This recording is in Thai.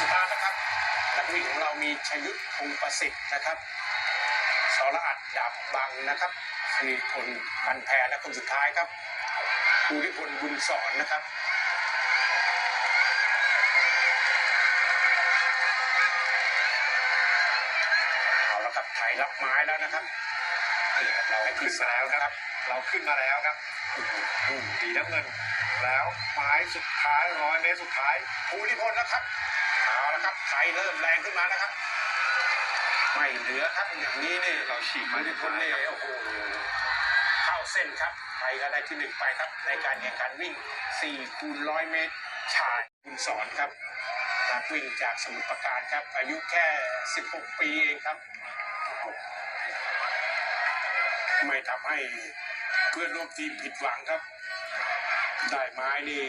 สตาร์ทนะครับนักวิ่งของเรามีชยุทธพงประสิทธิ์นะครับสรอัดดาบบังนะครับสนิทพลพันแพรและคนสุดท้ายครับภูริพลบุญสอนนะครับเอาละครับไทยรับไม้แล้วนะครับ เราให้ขึ้นมาแล้วนะครับ เราขึ้นมาแล้วครับอืมสีน้ำเงิน แล้วไม้สุดท้ายร้อยเมตรสุดท้ายภูริพลนะครับเอาละครับไทยเริ่มแรงขึ้นมานะครับ ไม่เหลือครับอย่างนี้นี่เราฉีกภูมาริที่พคลนนี่นี่โอ้โหเข้าเส้นครับไทยก็ได้ที่หนึ่งไปครับ ในการแข่งขันวิ่ง4คูณร้อยเมตรชายคุณสอนครับนักวิ่งจากสมุทรปราการครับ อายุแค่ 16 ปีเองครับ ไม่ทำให้เพื่อนร่วมทีมผิดหวังครับ ได้ไม้นี่